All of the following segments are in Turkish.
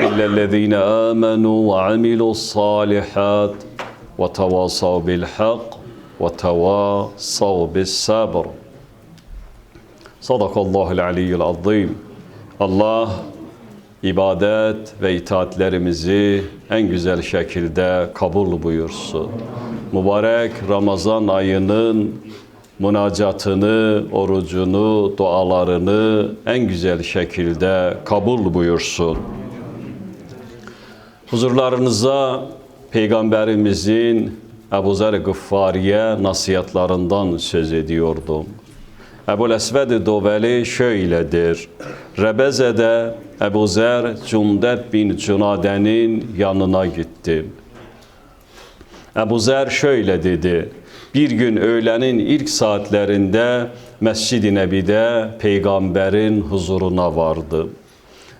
إلا الذين آمنوا وعملوا الصالحات وتواصوا بالحق وتواصوا بالصبر صدق الله العلي العظيم Allah ibadet ve itaatlerimizi en güzel şekilde kabul buyursun. Mübarek Ramazan ayının münacatını, orucunu, dualarını en güzel şekilde kabul buyursun. Huzurlarınıza Peygamberimizin Ebu Zer Gıffariye nasihatlarından söz ediyordum. Ebu Esved Doveli şöyledir. Rebeze'de Ebu Zer Cundet bin Cunade'nin yanına gittim. Ebu Zer şöyle dedi. Bir gün öğlenin ilk saatlerinde Mescid-i Nebi'de peygamberin huzuruna vardım.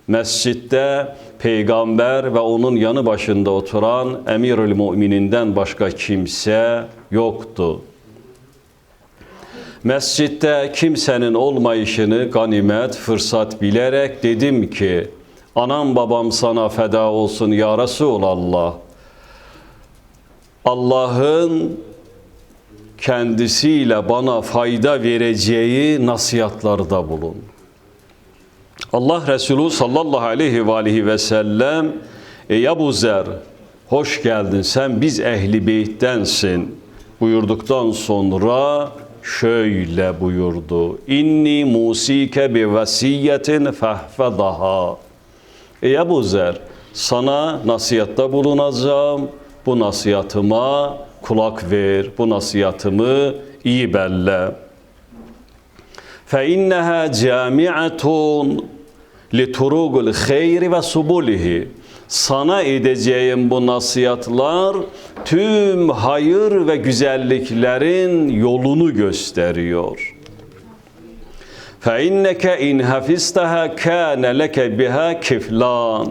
Mescitte peygamber ve onun yanı başında oturan emirül mümininden başka kimse yoktu. Mescitte kimsenin olmayışını ganimet, fırsat bilerek dedim ki, anam babam sana feda olsun ya Resulallah. Allah'ın kendisiyle bana fayda vereceği nasihatlarda bulun. Allah Resulü sallallahu aleyhi ve aleyhi ve sellem Ey Ebu Zer hoş geldin sen biz ehli beyttensin buyurduktan sonra şöyle buyurdu. İnni musike bi vasiyetin fehfedaha. Ey Ebu Zer sana nasihatta bulunacağım. Bu nasihatıma kulak ver. Bu nasihatımı iyi belle. Fe inneha cami'atun لِتُرُوغُ الْخَيْرِ وَسُبُولِهِ Sana edeceğim bu nasihatlar tüm hayır ve güzelliklerin yolunu gösteriyor. فَاِنَّكَ اِنْ حَفِزْتَهَا كَانَ لَكَ بِهَا كِفْلَانِ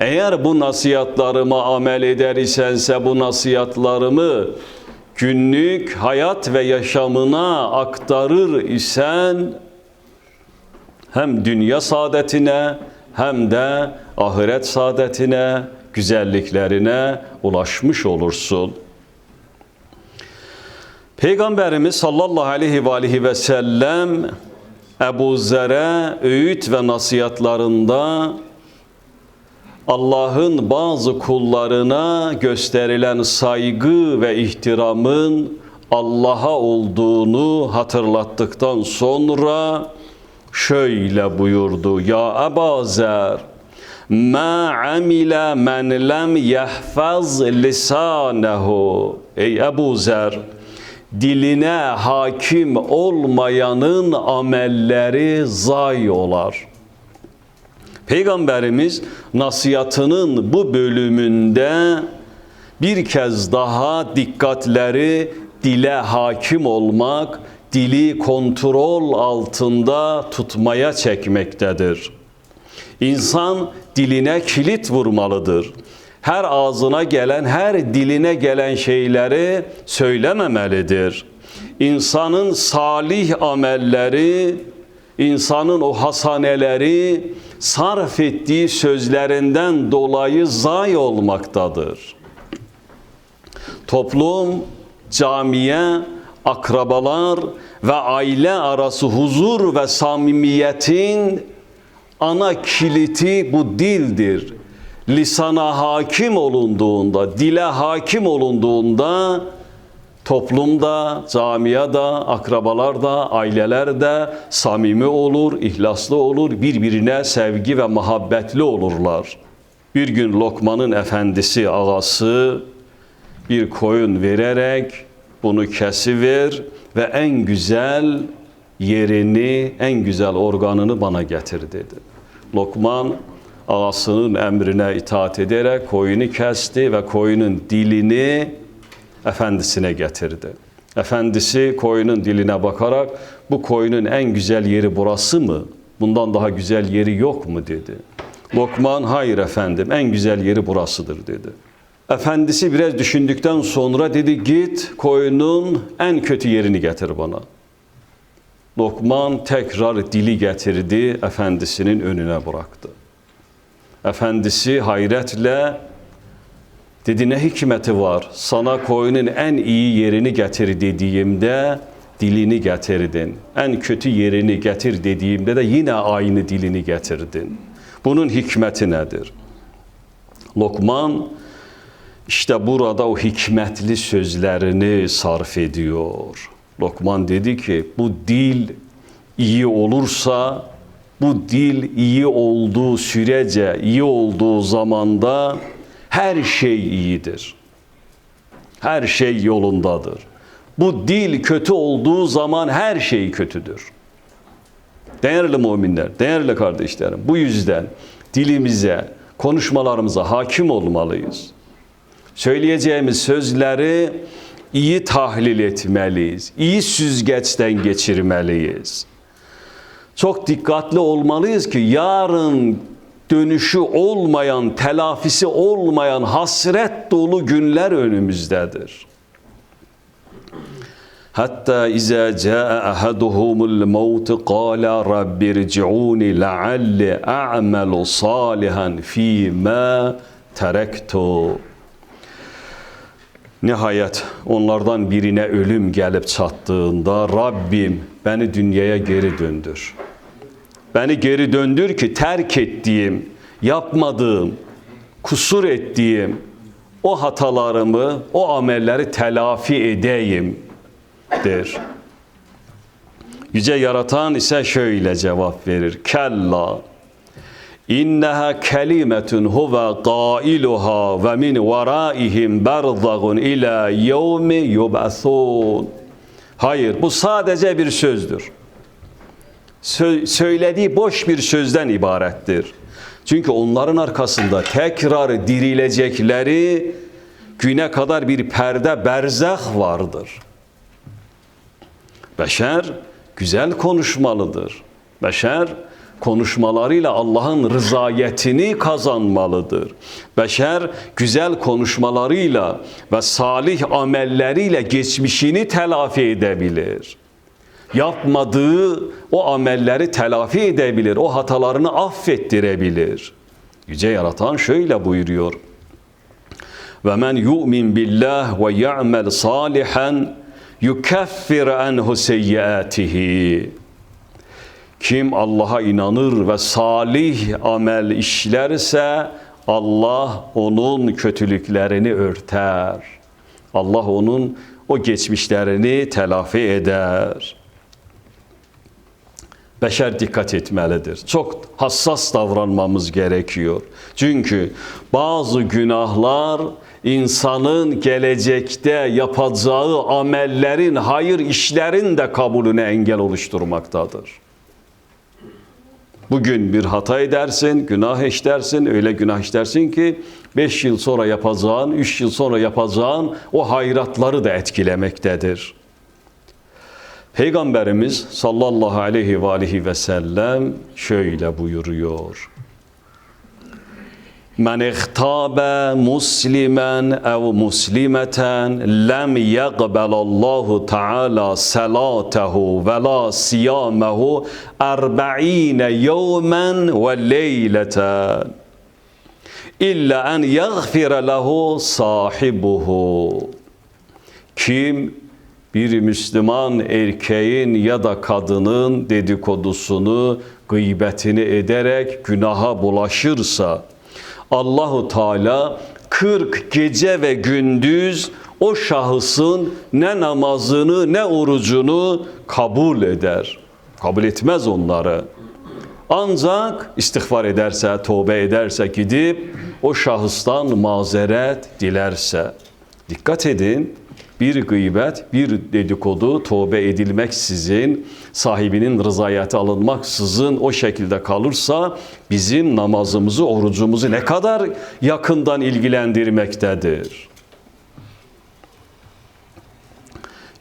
Eğer bu nasihatlarıma amel eder isense bu nasihatlarımı günlük hayat ve yaşamına aktarır isen hem dünya saadetine hem de ahiret saadetine, güzelliklerine ulaşmış olursun. Peygamberimiz sallallahu aleyhi ve aleyhi ve sellem Ebu Zer'e öğüt ve nasihatlarında Allah'ın bazı kullarına gösterilen saygı ve ihtiramın Allah'a olduğunu hatırlattıktan sonra şöyle buyurdu. Ya Ebu ma amile men lem yahfaz lisanehu. Ey Ebu Zer, diline hakim olmayanın amelleri zay olar.'' Peygamberimiz nasihatının bu bölümünde bir kez daha dikkatleri dile hakim olmak, dili kontrol altında tutmaya çekmektedir. İnsan diline kilit vurmalıdır. Her ağzına gelen, her diline gelen şeyleri söylememelidir. İnsanın salih amelleri, insanın o hasaneleri sarf ettiği sözlerinden dolayı zay olmaktadır. Toplum, camiye, akrabalar ve aile arası huzur ve samimiyetin ana kiliti bu dildir. Lisana hakim olunduğunda, dile hakim olunduğunda Toplumda, camiada, akrabalar da, aileler de samimi olur, ihlaslı olur, birbirine sevgi ve muhabbetli olurlar. Bir gün Lokman'ın efendisi, ağası bir koyun vererek bunu kesiver ve en güzel yerini, en güzel organını bana getir dedi. Lokman ağasının emrine itaat ederek koyunu kesti ve koyunun dilini efendisine getirdi. Efendisi koyunun diline bakarak bu koyunun en güzel yeri burası mı? Bundan daha güzel yeri yok mu dedi. Lokman hayır efendim en güzel yeri burasıdır dedi. Efendisi biraz düşündükten sonra dedi git koyunun en kötü yerini getir bana. Lokman tekrar dili getirdi, efendisinin önüne bıraktı. Efendisi hayretle dedi ne hikmeti var? Sana koyunun en iyi yerini getir dediğimde dilini getirdin. En kötü yerini getir dediğimde de yine aynı dilini getirdin. Bunun hikmeti nedir? Lokman işte burada o hikmetli sözlerini sarf ediyor. Lokman dedi ki bu dil iyi olursa bu dil iyi olduğu sürece, iyi olduğu zamanda her şey iyidir. Her şey yolundadır. Bu dil kötü olduğu zaman her şey kötüdür. Değerli müminler, değerli kardeşlerim, bu yüzden dilimize, konuşmalarımıza hakim olmalıyız. Söyleyeceğimiz sözleri iyi tahlil etmeliyiz. iyi süzgeçten geçirmeliyiz. Çok dikkatli olmalıyız ki yarın dönüşü olmayan, telafisi olmayan hasret dolu günler önümüzdedir. Hatta iza caa ahaduhumul maut qala rabbi irci'uni la'alli a'malu salihan fi ma terektu. Nihayet onlardan birine ölüm gelip çattığında Rabbim beni dünyaya geri döndür. Beni geri döndür ki terk ettiğim, yapmadığım, kusur ettiğim o hatalarımı, o amelleri telafi edeyim der. Yüce yaratan ise şöyle cevap verir. Kella İnneha kelimetun huve qailuha ve min veraihim berzagun ila yevmi yub'asun. Hayır bu sadece bir sözdür. Sö- söylediği boş bir sözden ibarettir. Çünkü onların arkasında tekrar dirilecekleri güne kadar bir perde berzah vardır. Beşer güzel konuşmalıdır. Beşer konuşmalarıyla Allah'ın rızayetini kazanmalıdır. Beşer güzel konuşmalarıyla ve salih amelleriyle geçmişini telafi edebilir. Yapmadığı o amelleri telafi edebilir, o hatalarını affettirebilir. Yüce Yaratan şöyle buyuruyor. Ve men yu'min billah ve ya'mel salihan yukaffir anhu seyyiatihi. Kim Allah'a inanır ve salih amel işlerse Allah onun kötülüklerini örter. Allah onun o geçmişlerini telafi eder. Beşer dikkat etmelidir. Çok hassas davranmamız gerekiyor. Çünkü bazı günahlar insanın gelecekte yapacağı amellerin, hayır işlerin de kabulüne engel oluşturmaktadır. Bugün bir hata edersin, günah işlersin, öyle günah işlersin ki 5 yıl sonra yapacağın, 3 yıl sonra yapacağın o hayratları da etkilemektedir. Peygamberimiz sallallahu aleyhi ve aleyhi ve sellem şöyle buyuruyor. Men ihtabe muslimen ev muslimeten lem yaqbalallahu taala salatahu ve la siyamehu erba'ine yevmen ve leyleten illa en yaghfira lehu sahibuhu. Kim bir Müslüman erkeğin ya da kadının dedikodusunu, gıybetini ederek günaha bulaşırsa Allahu Teala 40 gece ve gündüz o şahısın ne namazını ne orucunu kabul eder. Kabul etmez onları. Ancak istiğfar ederse, tövbe ederse gidip o şahıstan mazeret dilerse. Dikkat edin. Bir gıybet, bir dedikodu tövbe edilmeksizin, sahibinin rızayeti alınmaksızın o şekilde kalırsa bizim namazımızı, orucumuzu ne kadar yakından ilgilendirmektedir.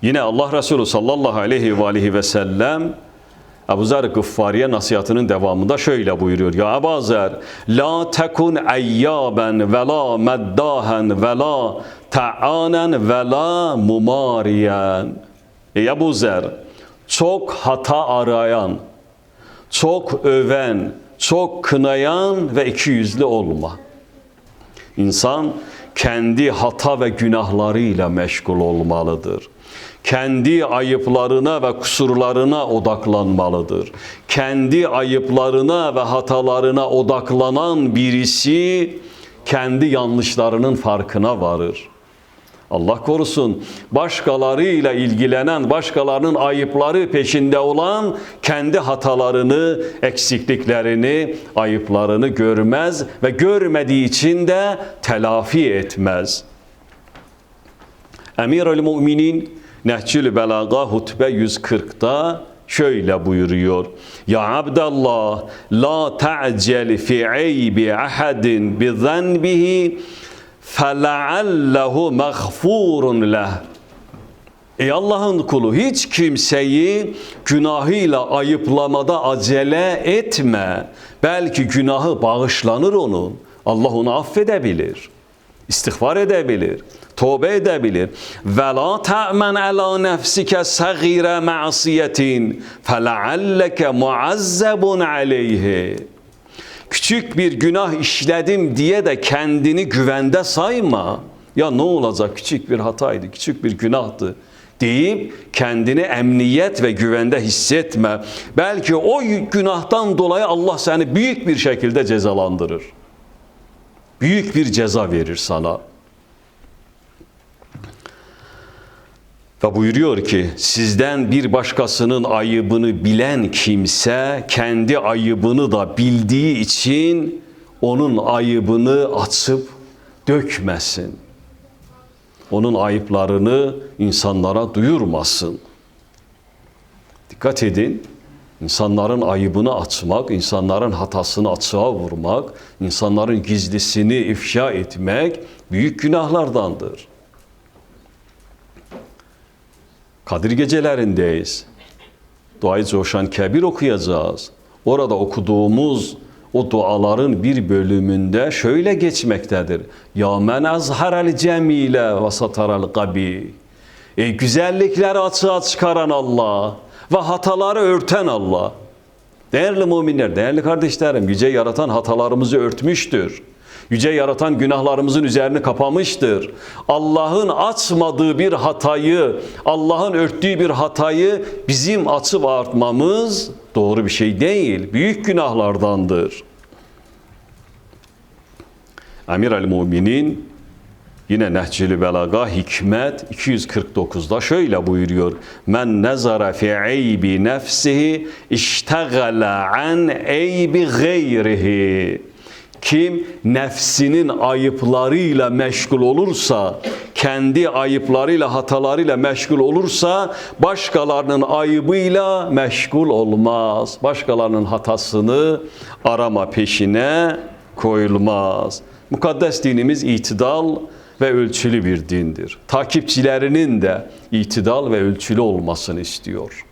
Yine Allah Resulü sallallahu aleyhi ve aleyhi ve sellem Ebu Zer Gıffariye nasihatının devamında şöyle buyuruyor. Ya Ebu Zer, la tekun eyyaben ve la meddahen ve la ta'anen ve la mumariyen. Ey Ebu Zer, çok hata arayan, çok öven, çok kınayan ve iki yüzlü olma. İnsan kendi hata ve günahlarıyla meşgul olmalıdır. Kendi ayıplarına ve kusurlarına odaklanmalıdır. Kendi ayıplarına ve hatalarına odaklanan birisi kendi yanlışlarının farkına varır. Allah korusun başkalarıyla ilgilenen, başkalarının ayıpları peşinde olan kendi hatalarını, eksikliklerini, ayıplarını görmez ve görmediği için de telafi etmez. Emir-ül Müminin Nehcül Belaga hutbe 140'da şöyle buyuruyor. Ya Abdallah la ta'cel fi aybi ahadin bi zanbihi فَلَعَلَّهُ مَغْفُورٌ لَهُ Ey Allah'ın kulu hiç kimseyi günahıyla ayıplamada acele etme. Belki günahı bağışlanır onun. Allah onu affedebilir. İstiğfar edebilir. Tövbe edebilir. Ve la ta'men ala nefsike sagire ma'siyetin felealleke muazzebun aleyhi. Küçük bir günah işledim diye de kendini güvende sayma. Ya ne olacak küçük bir hataydı, küçük bir günahtı deyip kendini emniyet ve güvende hissetme. Belki o günahtan dolayı Allah seni büyük bir şekilde cezalandırır. Büyük bir ceza verir sana. Ve buyuruyor ki sizden bir başkasının ayıbını bilen kimse kendi ayıbını da bildiği için onun ayıbını açıp dökmesin. Onun ayıplarını insanlara duyurmasın. Dikkat edin. İnsanların ayıbını açmak, insanların hatasını açığa vurmak, insanların gizlisini ifşa etmek büyük günahlardandır. Kadir gecelerindeyiz. Duayı Coşan Kebir okuyacağız. Orada okuduğumuz o duaların bir bölümünde şöyle geçmektedir. Ya men azharel cemile ve sataral gabi. Ey güzellikleri açığa çıkaran Allah ve hataları örten Allah. Değerli müminler, değerli kardeşlerim, yüce yaratan hatalarımızı örtmüştür. Yüce yaratan günahlarımızın üzerini kapamıştır. Allah'ın açmadığı bir hatayı, Allah'ın örttüğü bir hatayı bizim açıp artmamız doğru bir şey değil. Büyük günahlardandır. Emir el-Muminin yine Nehcül Belaga Hikmet 249'da şöyle buyuruyor. Men nezara fi aybi nefsihi iştegala an aybi gayrihi. Kim nefsinin ayıplarıyla meşgul olursa, kendi ayıplarıyla, hatalarıyla meşgul olursa başkalarının ayıbıyla meşgul olmaz. Başkalarının hatasını arama peşine koyulmaz. Mukaddes dinimiz itidal ve ölçülü bir dindir. Takipçilerinin de itidal ve ölçülü olmasını istiyor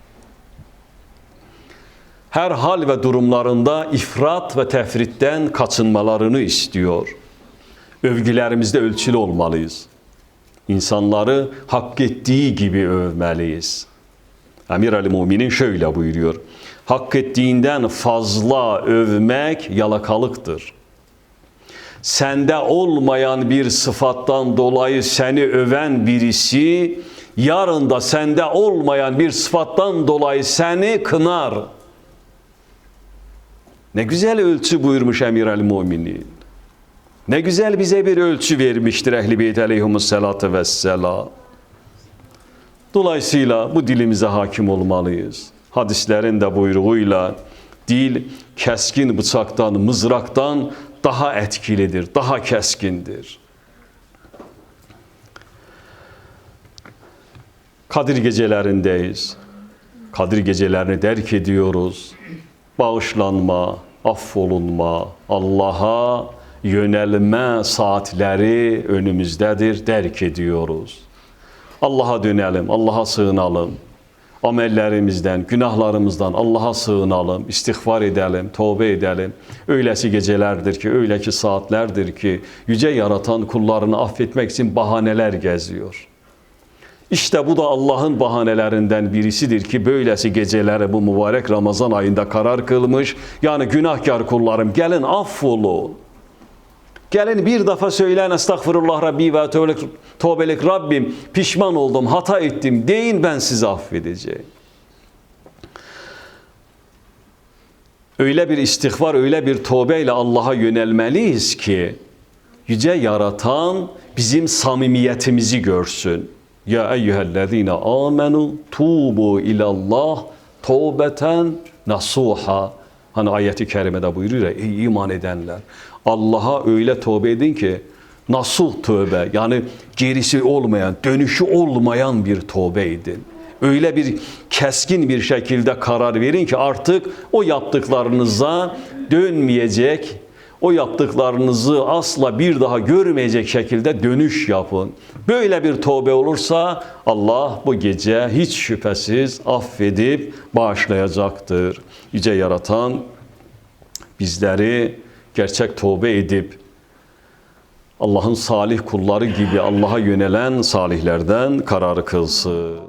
her hal ve durumlarında ifrat ve tefritten kaçınmalarını istiyor. Övgülerimizde ölçülü olmalıyız. İnsanları hak ettiği gibi övmeliyiz. Emir Ali Muminin şöyle buyuruyor. Hak ettiğinden fazla övmek yalakalıktır. Sende olmayan bir sıfattan dolayı seni öven birisi yarın da sende olmayan bir sıfattan dolayı seni kınar.'' Ne güzel ölçü buyurmuş Emir el Müminin. Ne güzel bize bir ölçü vermiştir Ehl-i Beyt aleyhimussalatu vesselam. Dolayısıyla bu dilimize hakim olmalıyız. Hadislerin de buyruğuyla dil keskin bıçaktan, mızraktan daha etkilidir, daha keskindir. Kadir gecelerindeyiz. Kadir gecelerini derk ediyoruz. Bağışlanma, affolunma, Allah'a yönelme saatleri önümüzdedir, derk ediyoruz. Allah'a dönelim, Allah'a sığınalım. Amellerimizden, günahlarımızdan Allah'a sığınalım, istiğfar edelim, tövbe edelim. Öylesi gecelerdir ki, öyle ki saatlerdir ki yüce yaratan kullarını affetmek için bahaneler geziyor. İşte bu da Allah'ın bahanelerinden birisidir ki böylesi geceleri bu mübarek Ramazan ayında karar kılmış. Yani günahkar kullarım gelin affolun. Gelin bir defa söyleyin estağfurullah Rabbi ve tövbelik, tövbelik Rabbim pişman oldum, hata ettim deyin ben sizi affedeceğim. Öyle bir istiğfar, öyle bir tövbeyle Allah'a yönelmeliyiz ki yüce yaratan bizim samimiyetimizi görsün. Ya eyyühellezine amenu tubu ilallah tövbeten nasuha. Hani ayeti kerimede buyuruyor ya ey iman edenler. Allah'a öyle tövbe edin ki nasıl tövbe yani gerisi olmayan, dönüşü olmayan bir tövbe edin. Öyle bir keskin bir şekilde karar verin ki artık o yaptıklarınıza dönmeyecek, o yaptıklarınızı asla bir daha görmeyecek şekilde dönüş yapın. Böyle bir tövbe olursa Allah bu gece hiç şüphesiz affedip bağışlayacaktır. Yüce yaratan bizleri gerçek tövbe edip Allah'ın salih kulları gibi Allah'a yönelen salihlerden kararı kılsın.